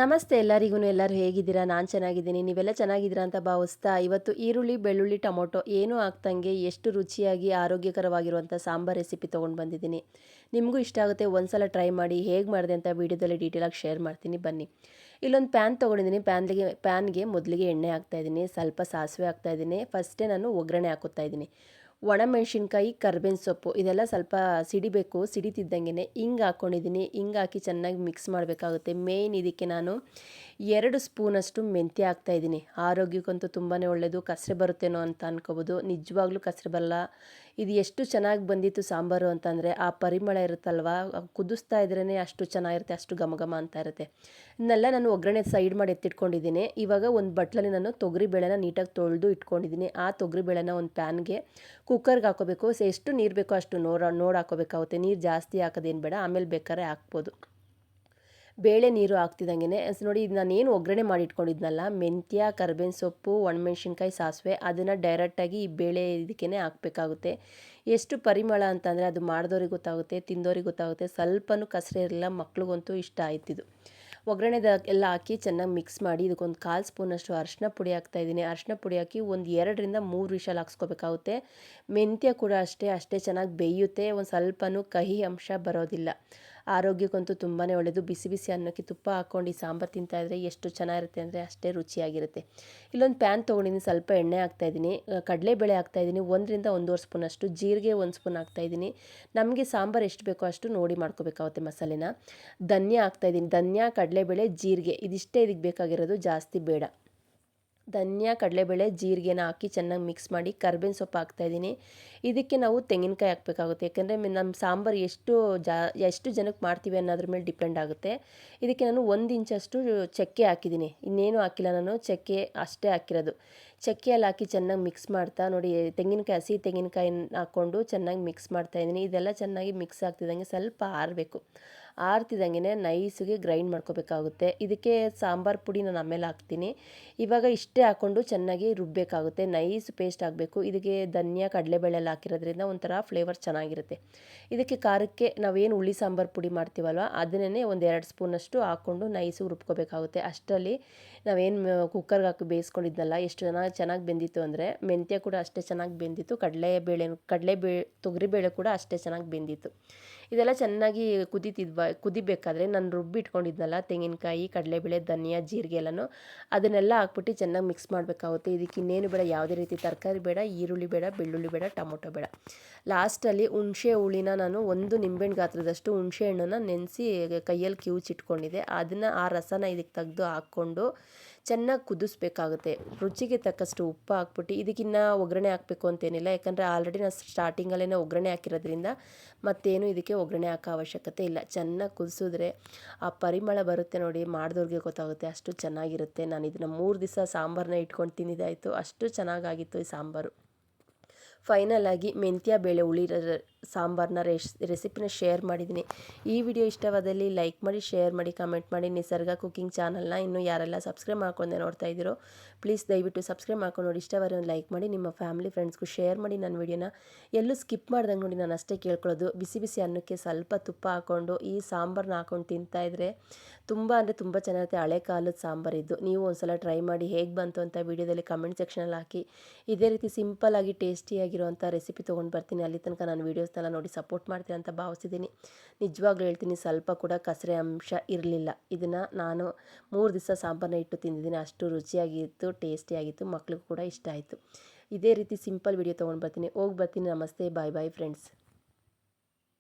ನಮಸ್ತೆ ಎಲ್ಲರಿಗೂ, ಎಲ್ಲರೂ ಹೇಗಿದ್ದೀರಾ? ನಾನು ಚೆನ್ನಾಗಿದ್ದೀನಿ. ನೀವೆಲ್ಲ ಚೆನ್ನಾಗಿದ್ದೀರಾ ಅಂತ ಭಾವಿಸ್ತಾ ಇವತ್ತು ಈರುಳ್ಳಿ, ಬೆಳ್ಳುಳ್ಳಿ, ಟೊಮೊಟೊ ಏನೂ ಆಗ್ತಂಗೆ ಎಷ್ಟು ರುಚಿಯಾಗಿ, ಆರೋಗ್ಯಕರವಾಗಿರುವಂಥ ಸಾಂಬಾರ್ ರೆಸಿಪಿ ತೊಗೊಂಡು ಬಂದಿದ್ದೀನಿ. ನಿಮಗೂ ಇಷ್ಟ ಆಗುತ್ತೆ, ಒಂದ್ಸಲ ಟ್ರೈ ಮಾಡಿ ಹೇಗೆ ಮಾಡಿದೆ ಅಂತ ವೀಡಿಯೋದಲ್ಲಿ ಡೀಟೇಲಾಗಿ ಶೇರ್ ಮಾಡ್ತೀನಿ. ಬನ್ನಿ. ಇಲ್ಲೊಂದು ಪ್ಯಾನ್ ತೊಗೊಂಡಿದ್ದೀನಿ. ಪ್ಯಾನ್ಗೆ ಪ್ಯಾನ್ಗೆ ಮೊದಲಿಗೆ ಎಣ್ಣೆ ಹಾಕ್ತಾಯಿದ್ದೀನಿ ಸ್ವಲ್ಪ ಸಾಸಿವೆ ಹಾಕ್ತಾಯಿದ್ದೀನಿ ಫಸ್ಟೇ ನಾನು ಒಗ್ಗರಣೆ ಹಾಕುತ್ತಾ ಇದ್ದೀನಿ. ಒಣಮೆಣ್ಸಿನ್ಕಾಯಿ, ಕರ್ಬೇವಿನ ಸೊಪ್ಪು ಇದೆಲ್ಲ ಸ್ವಲ್ಪ ಸಿಡಿಬೇಕು ಸಿಡಿತಿದ್ದಂಗೆ ಹಿಂಗೆ ಹಾಕ್ಕೊಂಡಿದ್ದೀನಿ ಹಿಂಗೆ ಹಾಕಿ ಚೆನ್ನಾಗಿ ಮಿಕ್ಸ್ ಮಾಡಬೇಕಾಗುತ್ತೆ. ಮೇಯ್ನ್ ಇದಕ್ಕೆ ನಾನು ಎರಡು ಸ್ಪೂನಷ್ಟು ಮೆಂತ್ಯ ಹಾಕ್ತಾಯಿದ್ದೀನಿ ಆರೋಗ್ಯಕ್ಕಂತೂ ತುಂಬಾ ಒಳ್ಳೆಯದು ಕಸರೆ ಬರುತ್ತೇನೋ ಅಂತ ಅನ್ಕೋಬೋದು. ನಿಜವಾಗ್ಲೂ ಕಸರೆ ಬರಲ್ಲ. ಇದು ಎಷ್ಟು ಚೆನ್ನಾಗಿ ಬಂದಿತ್ತು ಸಾಂಬಾರು ಅಂತಂದರೆ ಆ ಪರಿಮಳ ಇರುತ್ತಲ್ವ? ಕುದಿಸ್ತಾ ಇದ್ರೇ ಅಷ್ಟು ಚೆನ್ನಾಗಿರುತ್ತೆ, ಅಷ್ಟು ಘಮ ಘಮ ಅಂತ ಇರುತ್ತೆ. ಇದನ್ನೆಲ್ಲ ನಾನು ಒಗ್ಗರಣೆ ಸೈಡ್ ಮಾಡಿ ಎತ್ತಿಟ್ಕೊಂಡಿದ್ದೀನಿ. ಇವಾಗ ಒಂದು ಬಟ್ಲಲ್ಲಿ ನಾನು ತೊಗರಿ ಬೇಳೆನ ನೀಟಾಗಿ ತೊಳೆದು ಇಟ್ಕೊಂಡಿದ್ದೀನಿ. ಆ ತೊಗರಿ ಬೇಳೆನ ಒಂದು ಪ್ಯಾನ್ಗೆ ಕುಕ್ಕರ್ಗೆ ಹಾಕೋಬೇಕು. ಎಷ್ಟು ನೀರು ಬೇಕೋ ಅಷ್ಟು ನೋಡ, ನೋಡಿ ಹಾಕೋಬೇಕಾಗುತ್ತೆ. ನೀರು ಜಾಸ್ತಿ ಹಾಕೋದೇನು ಬೇಡ. ಆಮೇಲೆ ಬೇಕಾದ್ರೆ ಹಾಕ್ಬೋದು. ಬೇಳೆ ನೀರು ಹಾಕ್ತಿದ್ದಂಗೆ ನೋಡಿ ಇದು ನಾನೇನು ಒಗ್ಗರಣೆ ಮಾಡಿ ಇಟ್ಕೊಂಡಿದ್ನಲ್ಲ ಮೆಂತ್ಯ, ಕರ್ಬೇವಿನ ಸೊಪ್ಪು, ಒಣಮೆಣ್ಸಿನ್ಕಾಯಿ, ಸಾಸಿವೆ, ಅದನ್ನು ಡೈರೆಕ್ಟಾಗಿ ಈ ಬೇಳೆ ಇದಕ್ಕೇ ಹಾಕಬೇಕಾಗುತ್ತೆ. ಎಷ್ಟು ಪರಿಮಳ ಅಂತಂದರೆ ಅದು ಮಾಡಿದವ್ರಿಗೆ ಗೊತ್ತಾಗುತ್ತೆ, ತಿಂದೋರಿಗೆ ಗೊತ್ತಾಗುತ್ತೆ. ಸ್ವಲ್ಪನೂ ಕಸರೆ ಇರಲಿಲ್ಲ, ಮಕ್ಳಿಗಂತೂ ಇಷ್ಟ ಆಯ್ತಿದ್ದು ಒಗ್ಗರಣೆದ ಎಲ್ಲ ಹಾಕಿ ಚೆನ್ನಾಗಿ ಮಿಕ್ಸ್ ಮಾಡಿ ಇದಕ್ಕೊಂದು ಕಾಲು ಸ್ಪೂನಷ್ಟು ಅರಿಶಿನ ಪುಡಿ ಹಾಕ್ತಾಯಿದ್ದೀನಿ ಅರಿಶಿನ ಪುಡಿ ಹಾಕಿ ಒಂದು ಎರಡರಿಂದ ಮೂರು ವಿಷಲ್ ಹಾಕ್ಸ್ಕೋಬೇಕಾಗುತ್ತೆ. ಮೆಂತ್ಯ ಕೂಡ ಅಷ್ಟೇ ಅಷ್ಟೇ ಚೆನ್ನಾಗಿ ಬೇಯುತ್ತೆ. ಒಂದು ಸ್ವಲ್ಪನೂ ಕಹಿ ಅಂಶ ಬರೋದಿಲ್ಲ. ಆರೋಗ್ಯಕ್ಕಂತೂ ತುಂಬಾ ಒಳ್ಳೆಯದು ಬಿಸಿ ಬಿಸಿ ಅನ್ನಕ್ಕೆ ತುಪ್ಪ ಹಾಕ್ಕೊಂಡು ಈ ಸಾಂಬಾರು ತಿಂತಾಯಿದ್ರೆ ಎಷ್ಟು ಚೆನ್ನಾಗಿರುತ್ತೆ ಅಂದರೆ ಅಷ್ಟೇ ರುಚಿಯಾಗಿರುತ್ತೆ. ಇಲ್ಲೊಂದು ಪ್ಯಾನ್ ತೊಗೊಂಡಿದ್ದೀನಿ, ಸ್ವಲ್ಪ ಎಣ್ಣೆ ಹಾಕ್ತಾಯಿದ್ದೀನಿ ಕಡಲೆಬೇಳೆ ಹಾಕ್ತಾಯಿದ್ದೀನಿ ಒಂದರಿಂದ ಒಂದೂವರೆ ಸ್ಪೂನಷ್ಟು ಜೀರಿಗೆ ಒಂದು ಸ್ಪೂನ್ ಹಾಕ್ತಾಯಿದ್ದೀನಿ ನಮಗೆ ಸಾಂಬಾರು ಎಷ್ಟು ಬೇಕೋ ಅಷ್ಟು ನೋಡಿ ಮಾಡ್ಕೋಬೇಕಾಗುತ್ತೆ ಮಸಾಲೆನ. ಧನ್ಯ ಹಾಕ್ತಾಯಿದ್ದೀನಿ ಧನ್ಯ, ಕಡಲೆಬೇಳೆ, ಜೀರಿಗೆ. ಇದಿಷ್ಟೇ ಇದಕ್ಕೆ ಬೇಕಾಗಿರೋದು ಜಾಸ್ತಿ ಬೇಡ. ಧನ್ಯ ಕಡಲೆಬೇಳೆ, ಜೀರಿಗೆನ ಹಾಕಿ ಚೆನ್ನಾಗಿ ಮಿಕ್ಸ್ ಮಾಡಿ ಕರ್ಬೇವಿನ ಸೊಪ್ಪು ಹಾಕ್ತಾಯಿದ್ದೀನಿ ಇದಕ್ಕೆ ನಾವು ತೆಂಗಿನಕಾಯಿ ಹಾಕಬೇಕಾಗುತ್ತೆ. ಯಾಕೆಂದರೆ ನಮ್ಮ ಸಾಂಬಾರು ಎಷ್ಟು ಜಾ, ಎಷ್ಟು ಜನಕ್ಕೆ ಮಾಡ್ತೀವಿ ಅನ್ನೋದ್ರ ಮೇಲೆ ಡಿಪೆಂಡ್ ಆಗುತ್ತೆ. ಇದಕ್ಕೆ ನಾನು ಒಂದು ಇಂಚಷ್ಟು ಚಕ್ಕೆ ಹಾಕಿದ್ದೀನಿ. ಇನ್ನೇನು ಹಾಕಿಲ್ಲ ನಾನು. ಚಕ್ಕೆ ಅಷ್ಟೇ ಹಾಕಿರೋದು. ಚಕ್ಕೆಯಲ್ಲಿ ಹಾಕಿ ಚೆನ್ನಾಗಿ ಮಿಕ್ಸ್ ಮಾಡ್ತಾ ನೋಡಿ, ತೆಂಗಿನಕಾಯಿ, ಹಸಿ ತೆಂಗಿನಕಾಯಿ ಹಾಕ್ಕೊಂಡು ಚೆನ್ನಾಗಿ ಮಿಕ್ಸ್ ಮಾಡ್ತಾಯಿದ್ದೀನಿ ಇದೆಲ್ಲ ಚೆನ್ನಾಗಿ ಮಿಕ್ಸ್ ಆಗ್ತಿದ್ದಂಗೆ ಸ್ವಲ್ಪ ಆರಬೇಕು. ಆರ್ತಿದ್ದಂಗೆ ನೈಸಿಗೆ ಗ್ರೈಂಡ್ ಮಾಡ್ಕೋಬೇಕಾಗುತ್ತೆ. ಇದಕ್ಕೆ ಸಾಂಬಾರು ಪುಡಿ ನಾನು ಆಮೇಲೆ ಹಾಕ್ತೀನಿ. ಇವಾಗ ಇಷ್ಟೇ ಹಾಕ್ಕೊಂಡು ಚೆನ್ನಾಗಿ ರುಬ್ಬಬೇಕಾಗುತ್ತೆ ನೈಸ್ ಪೇಸ್ಟ್ ಆಗಬೇಕು. ಇದಕ್ಕೆ ಧನ್ಯ ಕಡಲೆಬೇಳೆ ಎಲ್ಲ ಹಾಕಿರೋದ್ರಿಂದ ಒಂಥರ ಫ್ಲೇವರ್ ಚೆನ್ನಾಗಿರುತ್ತೆ. ಇದಕ್ಕೆ ಖಾರಕ್ಕೆ ನಾವೇನು ಹುಳಿ ಸಾಂಬಾರು ಪುಡಿ ಮಾಡ್ತೀವಲ್ವ? ಅದನ್ನೇ ಒಂದು ಎರಡು ಸ್ಪೂನಷ್ಟು ಹಾಕ್ಕೊಂಡು ನೈಸು ರುಬ್ಕೋಬೇಕಾಗುತ್ತೆ. ಅಷ್ಟರಲ್ಲಿ ನಾವೇನು ಕುಕ್ಕರ್ಗೆ ಹಾಕಿ ಬೇಯಿಸ್ಕೊಂಡಿದ್ನಲ್ಲ ಎಷ್ಟು ಜನ ಚೆನ್ನಾಗಿ ಬೆಂದಿತ್ತು ಅಂದರೆ ಮೆಂತ್ಯ ಕೂಡ ಅಷ್ಟೇ ಚೆನ್ನಾಗಿ ಬೆಂದಿತ್ತು. ಕಡಲೆ ಬೇಳೆ ಕಡಲೆ ಬೇ ತೊಗರಿಬೇಳೆ ಕೂಡ ಅಷ್ಟೇ ಚೆನ್ನಾಗಿ ಬೆಂದಿತ್ತು. ಇದೆಲ್ಲ ಚೆನ್ನಾಗಿ ಕುದೀತಿದ್ವ ಕುದಿಬೇಕಾದ್ರೆ ನಾನು ರುಬ್ಬಿಟ್ಕೊಂಡಿದ್ನಲ್ಲ ತೆಂಗಿನಕಾಯಿ, ಕಡಲೆಬೇಳೆ, ಧನಿಯಾ, ಜೀರಿಗೆ ಎಲ್ಲನೂ, ಅದನ್ನೆಲ್ಲ ಹಾಕ್ಬಿಟ್ಟು ಚೆನ್ನಾಗಿ ಮಿಕ್ಸ್ ಮಾಡಬೇಕಾಗುತ್ತೆ. ಇದಕ್ಕೆ ಇನ್ನೇನು ಬೇಡ, ಯಾವುದೇ ರೀತಿ ತರಕಾರಿ ಬೇಡ, ಈರುಳ್ಳಿ ಬೇಡ, ಬೆಳ್ಳುಳ್ಳಿ ಬೇಡ, ಟೊಮೊಟೊ ಬೇಡ. ಲಾಸ್ಟಲ್ಲಿ ಹುಣಸೆ ಹುಳಿನ ನಾನು ಒಂದು ನಿಂಬೆಹಣ್ಣು ಗಾತ್ರದಷ್ಟು ಹುಣಸೆ ಹಣ್ಣನ್ನು ನೆನೆಸಿ ಕೈಯಲ್ಲಿ ಕಿವುಚಿಟ್ಕೊಂಡಿದ್ದೆ ಅದನ್ನು ಆ ರಸನ ಇದಕ್ಕೆ ತೆಗೆದು ಹಾಕ್ಕೊಂಡು ಚೆನ್ನಾಗಿ ಕುದಿಸ್ಬೇಕಾಗುತ್ತೆ. ರುಚಿಗೆ ತಕ್ಕಷ್ಟು ಉಪ್ಪು ಹಾಕ್ಬಿಟ್ಟು ಇದಕ್ಕಿನ್ನ ಒಗ್ಗರಣೆ ಹಾಕಬೇಕು ಅಂತೇನಿಲ್ಲ, ಯಾಕಂದರೆ ಆಲ್ರೆಡಿ ನಾನು ಸ್ಟಾರ್ಟಿಂಗಲ್ಲೇ ಒಗ್ಗರಣೆ ಹಾಕಿರೋದ್ರಿಂದ ಮತ್ತೇನು ಇದಕ್ಕೆ ಒಗ್ಗರಣೆ ಹಾಕೋ ಅವಶ್ಯಕತೆ ಇಲ್ಲ. ಚೆನ್ನಾಗಿ ಕುದಿಸಿದ್ರೆ ಆ ಪರಿಮಳ ಬರುತ್ತೆ ನೋಡಿ ಮಾಡಿದವ್ರಿಗೆ ಗೊತ್ತಾಗುತ್ತೆ ಅಷ್ಟು ಚೆನ್ನಾಗಿರುತ್ತೆ. ನಾನು ಇದನ್ನು ಮೂರು ದಿವಸ ಸಾಂಬಾರನ್ನ ಇಟ್ಕೊಂಡು ತಿಂದಿದ್ದಾಯಿತು. ಅಷ್ಟು ಚೆನ್ನಾಗಾಗಿತ್ತು ಈ ಸಾಂಬಾರು. ಫೈನಲ್ ಆಗಿ ಮೆಂತ್ಯ ಬೇಳೆ ಹುಳಿ ಸಾಂಬಾರನ್ನ ರೆಸ್ ರೆಸಿಪಿನ ಶೇರ್ ಮಾಡಿದ್ದೀನಿ. ಈ ವಿಡಿಯೋ ಇಷ್ಟವಾದಲ್ಲಿ ಲೈಕ್ ಮಾಡಿ, ಶೇರ್ ಮಾಡಿ, ಕಮೆಂಟ್ ಮಾಡಿ. ನಿಸರ್ಗ ಕುಕಿಂಗ್ ಚಾನಲ್ನ ಇನ್ನೂ ಯಾರೆಲ್ಲ ಸಬ್ಸ್ಕ್ರೈಬ್ ಮಾಡ್ಕೊಂಡೆ ನೋಡ್ತಾ ಇದ್ದೀರೋ, ಪ್ಲೀಸ್ ದಯವಿಟ್ಟು ಸಬ್ಸ್ಕ್ರೈಬ್ ಮಾಡ್ಕೊಂಡು ನೋಡಿ. ಇಷ್ಟವಾದ ಒಂದು ಲೈಕ್ ಮಾಡಿ, ನಿಮ್ಮ ಫ್ಯಾಮಿಲಿ, ಫ್ರೆಂಡ್ಸ್ಗೂ ಶೇರ್ ಮಾಡಿ ನನ್ನ ವಿಡಿಯೋನ. ಎಲ್ಲೂ ಸ್ಕಿಪ್ ಮಾಡ್ದಂಗೆ ನೋಡಿ, ನಾನು ಅಷ್ಟೇ ಕೇಳ್ಕೊಳ್ಳೋದು. ಬಿಸಿ ಬಿಸಿ ಅನ್ನಕ್ಕೆ ಸ್ವಲ್ಪ ತುಪ್ಪ ಹಾಕ್ಕೊಂಡು, ಈ ಸಾಂಬಾರನ್ನ ಹಾಕ್ಕೊಂಡು ತಿಂತಾಯಿದ್ರೆ ತುಂಬ ಅಂದರೆ ತುಂಬ ಚೆನ್ನಾಗಿರುತ್ತೆ. ಹಳೆ ಕಾಲದ ಸಾಂಬಾರಿದ್ದು ನೀವು ಒಂದ್ಸಲ ಟ್ರೈ ಮಾಡಿ ಹೇಗೆ ಬಂತು ಅಂತ ವಿಡಿಯೋದಲ್ಲಿ ಕಮೆಂಟ್ ಸೆಕ್ಷನಲ್ಲಿ ಹಾಕಿ. ಇದೇ ರೀತಿ ಸಿಂಪಲ್ಲಾಗಿ ಟೇಸ್ಟಿಯಾಗಿರುವಂಥ ರೆಸಿಪಿ ತೊಗೊಂಡು ಬರ್ತೀನಿ. ಅಲ್ಲಿ ತನಕ ನಾನು ವೀಡಿಯೋಸ್ನೆಲ್ಲ ನೋಡಿ ಸಪೋರ್ಟ್ ಮಾಡ್ತೀನಿ ಅಂತ ಭಾವಿಸಿದ್ದೀನಿ. ನಿಜವಾಗ್ಲೂ ಹೇಳ್ತೀನಿ, ಸ್ವಲ್ಪ ಕೂಡ ಕಸರೆ ಅಂಶ ಇರಲಿಲ್ಲ. ಇದನ್ನು ನಾನು ಮೂರು ದಿವಸ ಸಾಂಬಾರನ್ನ ಇಟ್ಟು ತಿಂದಿದ್ದೀನಿ. ಅಷ್ಟು ರುಚಿಯಾಗಿತ್ತು, ಟೇಸ್ಟಿಯಾಗಿತ್ತು, ಮಕ್ಳಿಗೂ ಕೂಡ ಇಷ್ಟ ಆಯಿತು. ಇದೇ ರೀತಿ ಸಿಂಪಲ್ ವಿಡಿಯೋ ತೊಗೊಂಡು ಬರ್ತೀನಿ. ಹೋಗಿ ಬರ್ತೀನಿ. ನಮಸ್ತೆ. ಬಾಯ್ ಬಾಯ್ ಫ್ರೆಂಡ್ಸ್